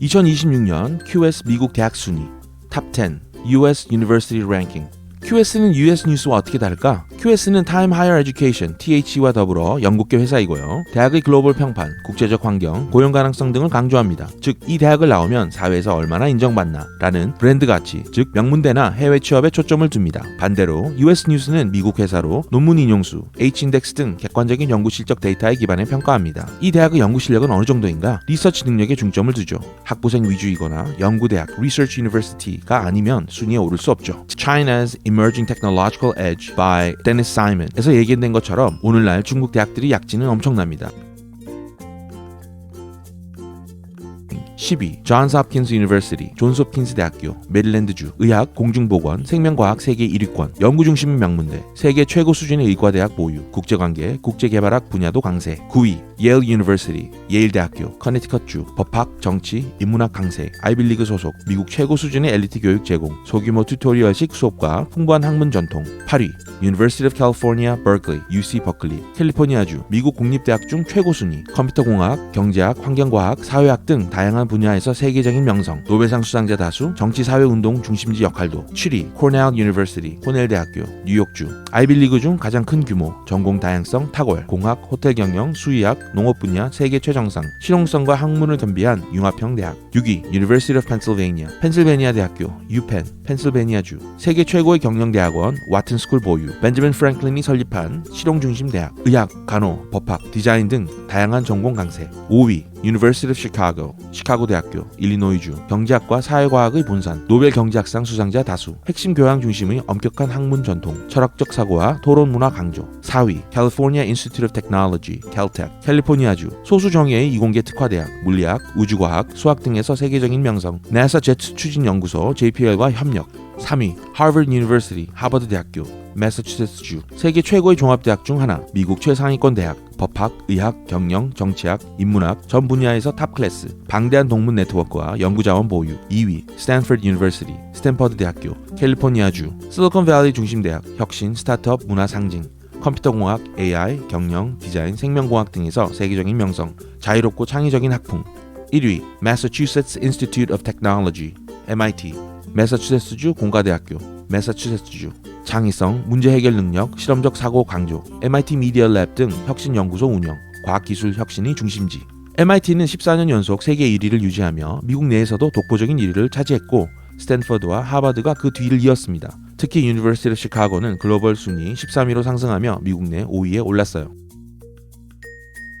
2026년 QS 미국 대학 순위 탑10 US University Ranking QS는 US 뉴스와 어떻게 다를까? QS는 Time Higher Education (THE와) 더불어 영국계 회사이고요. 대학의 글로벌 평판, 국제적 환경, 고용 가능성 등을 강조합니다. 즉, 이 대학을 나오면 사회에서 얼마나 인정받나 라는 브랜드 가치, 즉 명문대나 해외 취업에 초점을 둡니다. 반대로 US 뉴스는 미국 회사로 논문 인용수, H-인덱스 등 객관적인 연구 실적 데이터에 기반해 평가합니다. 이 대학의 연구 실력은 어느 정도인가? 리서치 능력에 중점을 두죠. 학부생 위주이거나 연구대학 (Research University)가 아니면 순위에 오를 수 없죠. China's Emerging Technological Edge by Dennis Simon에서 얘기된 것처럼 오늘날 중국 대학들이 약진은 엄청납니다. 12. 존스 홉킨스 유니버시티, 존스 홉킨스 대학교, 메릴랜드주, 의학, 공중보건, 생명과학 세계 1위권, 연구 중심 명문대, 세계 최고 수준의 의과대학 보유, 국제관계, 국제개발학 분야도 강세. 9위. 예일 유니버시티, 예일 대학교, 커네티컷주, 법학, 정치, 인문학 강세, 아이빌리그 소속, 미국 최고 수준의 엘리트 교육 제공, 소규모 튜토리얼식 수업과 풍부한 학문 전통. 8위. University of California, Berkeley, UC 버클리, 캘리포니아주, 미국 국립대학 중 최고 순위, 컴퓨터공학, 경제학, 환경과학, 사회학 등 다양한 분야에서 세계적인 명성, 노벨상 수상자 다수, 정치 사회 운동 중심지 역할도. 7위. 코넬 유니버시티, 코넬 대학교, 뉴욕주, 아이빌리그 중 가장 큰 규모, 전공 다양성, 탁월, 공학, 호텔 경영, 수의학, 농업 분야 세계 최정상, 실용성과 학문을 겸비한 융합형 대학. 6위. University of Pennsylvania, 펜실베니아 대학교, 유펜, 펜실베니아주, 세계 최고의 경영 대학원, 와튼 스쿨 보유, 벤저민 프랭클린이 설립한 실용 중심 대학, 의학, 간호, 법학, 디자인 등 다양한 전공 강세. 5위. University of Chicago, 시카고 대학교, 일리노이주, 경제학과 사회과학의 본산, 노벨 경제학상 수상자 다수, 핵심 교양 중심의 엄격한 학문 전통, 철학적 사고와 토론 문화 강조. 4위. California Institute of Technology, Caltech, 캘리포니아주, 소수 정예의 이공계 특화대학, 물리학, 우주과학, 수학 등에서 세계적인 명성, NASA 제트 추진 연구소 JPL과 협력. 3위. Harvard University, 하버드 대학교, 매사추세츠주, 세계 최고의 종합대학 중 하나, 미국 최상위권 대학, 법학, 의학, 경영, 정치학, 인문학 전 분야에서 탑 클래스, 방대한 동문 네트워크와 연구자원 보유. 2위. 스탠퍼드 유니버시티, 스탠퍼드 대학교, 캘리포니아주, 실리콘밸리 중심대학, 혁신, 스타트업, 문화 상징. 컴퓨터공학, AI, 경영, 디자인, 생명공학 등에서 세계적인 명성, 자유롭고 창의적인 학풍. 1위. Massachusetts Institute of Technology, MIT, 매사추세츠주 공가대학교, 매사추세츠주. 창의성, 문제 해결 능력, 실험적 사고 강조, MIT 미디어 랩 등 혁신 연구소 운영, 과학 기술 혁신이 중심지. MIT는 14년 연속 세계 1위를 유지하며 미국 내에서도 독보적인 1위를 차지했고 스탠퍼드와 하버드가 그 뒤를 이었습니다. 특히 유니버시티 시카고는 글로벌 순위 13위로 상승하며 미국 내 5위에 올랐어요.